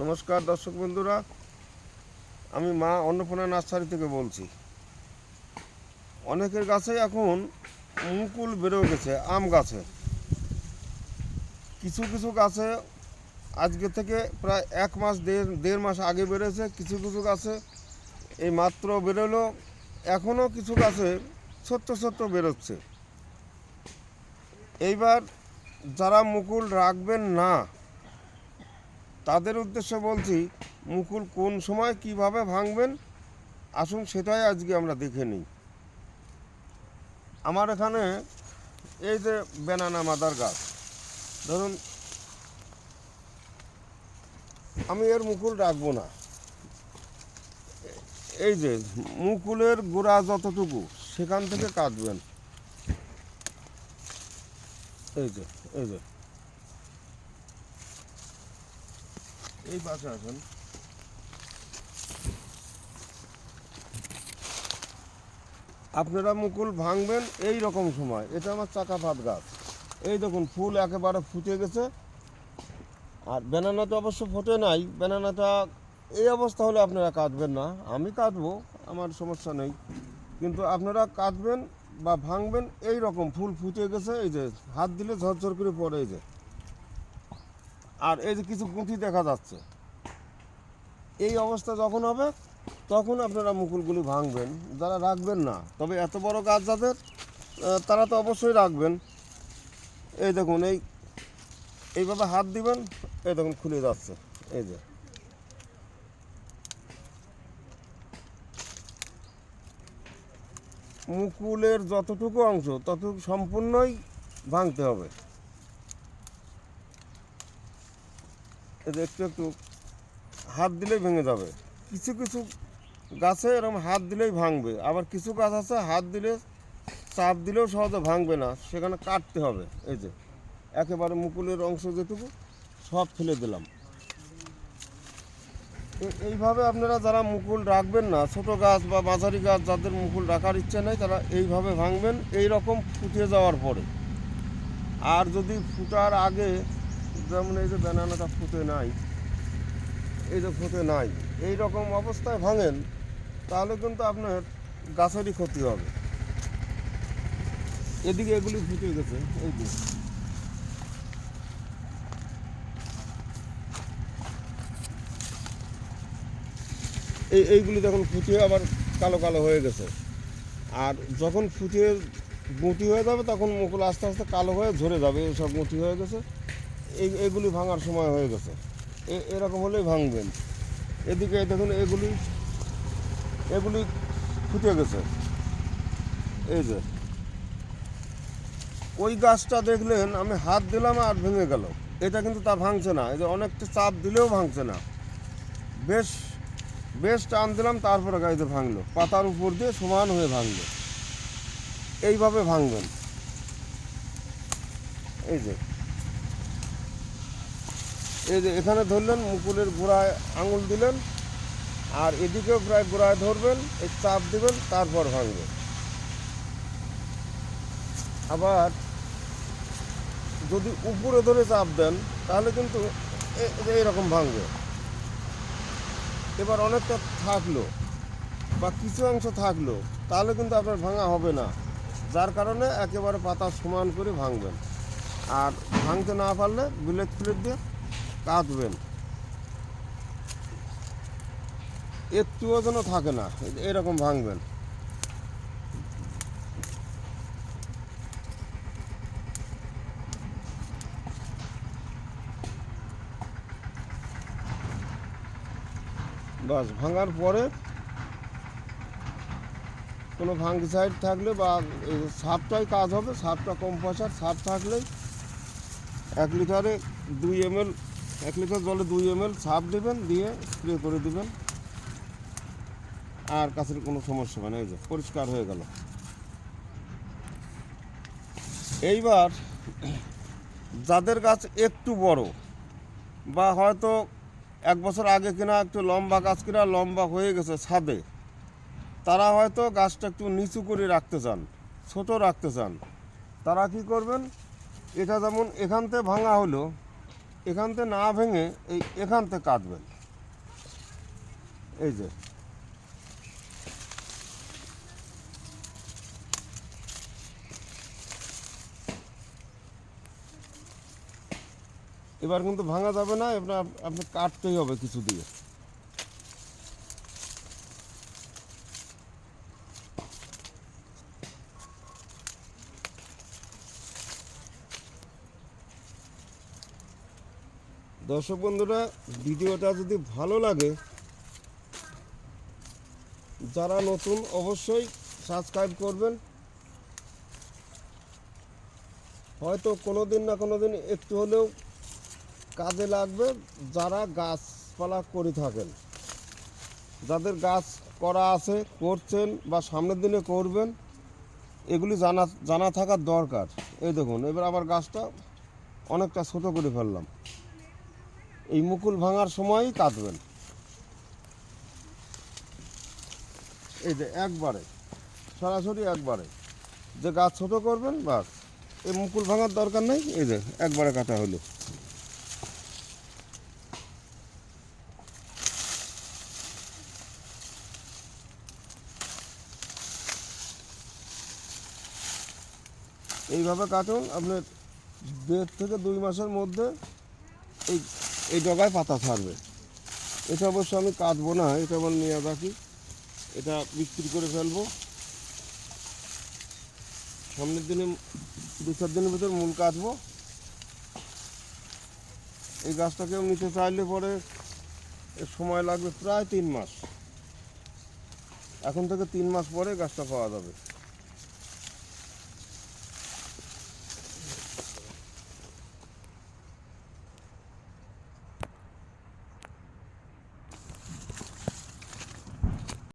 নমস্কার দর্শক বন্ধুরা, আমি মা অন্নপূর্ণা নার্সারি থেকে বলছি। অনেকের গাছে এখন মুকুল বেরো গেছে আম গাছে। কিছু কিছু গাছে আজকে থেকে প্রায় এক মাস, দেড় দেড় মাস আগে বেড়েছে, কিছু কিছু গাছে এই মাত্র বেরোলো এখনও কিছু গাছে ছোট্ট ছোট্ট বেরোচ্ছে। এইবার যারা মুকুল রাখবেন না তাদের উদ্দেশ্যে বলছি, মুকুল কোন সময় কীভাবে ভাঙবেন? আসুন সেটাই আজকে আমরা দেখে নিই। আমার এখানে এই যে বেনানা মাদার গাছ। ধরুন, আমি এর মুকুল রাখব না। এই যে মুকুলের গোড়া যতটুকু, সেখান থেকে কাটবেন। এই যে এই যে। এই পাশে আসেন। আপনারা মুকুল ভাঙবেন এই রকম সময়। এটা আমার চাকা পাত গাছ। এই দেখুন, ফুল একেবারে ফুটে গেছে। আর বেনানাটা অবশ্য ফোটে নাই। বেনানাটা এই অবস্থা হলে আপনারা কাটবেন না। আমি কাটবো, আমার সমস্যা নেই। কিন্তু আপনারা কাটবেন বা ভাঙবেন এই রকম ফুল ফুটে গেছে। এই যে হাত দিলে ঝরঝর করে পড়ে এই যে। আর এই যে কিছু গুঁটি দেখা যাচ্ছে। এই অবস্থা যখন হবে, তখন আপনারা মুকুলগুলি ভাঙবেন। যারা রাখবেন না, তবে এত বড় গাছ যাদের তারা তো অবশ্যই রাখবেন। এই দেখুন, এই, এইভাবে হাত দিবেন, এই দেখুন খুলে যাচ্ছে। এই যে। মুকুলের যতটুকু অংশ, ততটুকু সম্পূর্ণই ভাঙতে হবে। যে একটু একটু হাত দিলেই ভেঙে যাবে। কিছু কিছু গাছে এরকম হাত দিলেই ভাঙবে। আবার কিছু গাছ আছে, হাত দিলে, চাপ দিলেও সহজে ভাঙবে না। সেখানে কাটতে হবে, এই যে। একেবারে মুকুলের অংশ যেটুকু, সব ফেলে দিলাম। এইভাবে আপনারা যারা মুকুল রাখবেন না, ছোট গাছ বা মাঝারি গাছ যাদের মুকুল রাখার ইচ্ছে নেই, তারা এইভাবে ভাঙবেন এই রকম ফুটিয়ে যাওয়ার পরে। আর যদি ফুটার আগে যেমন এই যে ব্যানানাটা ফুটে নাই, এই যে ফুটে নাই এই রকম অবস্থায় ভাঙেন, তাহলে কিন্তু আপনার গাছেরই ক্ষতি হবে। এদিকে এগুলি ফুটে গেছে, এই যে। এই, এইগুলি যখন ফুটিয়ে আবার কালো কালো হয়ে গেছে। আর যখন ফুটিয়ে গুঁটি হয়ে যাবে, তখন মুকুল আস্তে আস্তে কালো হয়ে ঝরে যাবে সব গুঁটি হয়ে গেছে। এগুলি ভাঙার সময় হয়ে গেছে। এরকম হলেই ভাঙবেন। এদিকে দেখুন, এগুলি এগুলি ফুটে গেছে। এই যে। ওই গাছটা দেখলেন, আমি হাত দিলাম আর ভেঙে গেল। এটা কিন্তু তা ভাঙছে না। এই যে অনেকটা চাপ দিলেও ভাঙছে না। বেশ বেশ টান দিলাম, তারপরে গাড়িতে ভাঙলো। পাতার উপর দিয়ে সমান হয়ে ভাঙলো। এইভাবে ভাঙবেন। এই যে। এই যে এখানে ধরলেন, মুকুলের গোড়ায় আঙুল দিলেন, আর এদিকেও প্রায় গোড়ায় ধরবেন, এই চাপ দিবেন, তারপর ভাঙবে। আবার যদি উপরে ধরে চাপ দেন, তাহলে কিন্তু এইরকম ভাঙবে। এবার অনেকটা থাকল, বা কিছু অংশ থাকল, তাহলে কিন্তু আপনার ভাঙা হবে না। যার কারণে একেবারে পাতা সমান করে ভাঙবেন। আর ভাঙতে না পারলে বিলেট ফিলেট দিয়ে কাটবেন একটুও যেন থাকে না এরকম ভাঙবেন। বাস, ভাঙার পরে কোনো ভাঙ্গি সাইড থাকলে বা সাপটাই কাজ হবে সাপটা কম পয়সার সাপ থাকলেই এক লিটারে দুই এম এক লিটার জলে দুই এম এল সাপ দেবেন, দিয়ে স্প্রে করে দেবেন। আর কাছের কোনো সমস্যা হবে না, এই যে পরিষ্কার হয়ে গেল। এইবার যাদের গাছ একটু বড় বা হয়তো এক বছর আগে কিনা একটু লম্বা গাছ কিনা, লম্বা হয়ে গেছে ছাদে, তারা হয়তো গাছটা একটু নিচু করে রাখতে চান, ছোট রাখতে চান। তারা কি করবেন? এটা যেমন এখান থেকে ভাঙা হলো এখান থেকে না ভেঙে এই এখানতে কাটবেন। এই যে। এবার কিন্তু ভাঙা যাবে না, এবার আপনি কাটতেই হবে কিছু দিয়ে। দর্শক বন্ধুরা, ভিডিওটা যদি ভালো লাগে, যারা নতুন অবশ্যই সাবস্ক্রাইব করবেন। হয়তো কোনো দিন না কোনো দিন একটু হলেও কাজে লাগবে যারা গাছপালা করে থাকেন। যাদের গাছ করা আছে, করছেন বা সামনের দিনে করবেন, এগুলি জানা জানা থাকার দরকার। এই দেখুন, এবার আবার গাছটা অনেকটা ছোটো করে ফেললাম। এই মুকুল ভাঙার সময়ই কাটবেন এই যে একবারে, সরাসরি একবারে। যে গাছ ছোট করবেন, বাস। এই মুকুল ভাঙার দরকার নেই, এই যে একবারে কাটা হলো এইভাবে কাটুন আপনার দেড় থেকে দুই মাসের মধ্যে এই এই ডগায় পাতা ছাড়বে। এটা অবশ্য আমি কাটবো না, এটা আমার নিয়ে রাখি এটা বিক্রি করে ফেলব। সামনের দিনে, দু চার দিনের ভিতর মূল কাটবো। এই গাছটাকেও নিতে চাইলে পরে সময় লাগবে প্রায় তিন মাস। এখন থেকে তিন মাস পরে গাছটা পাওয়া যাবে।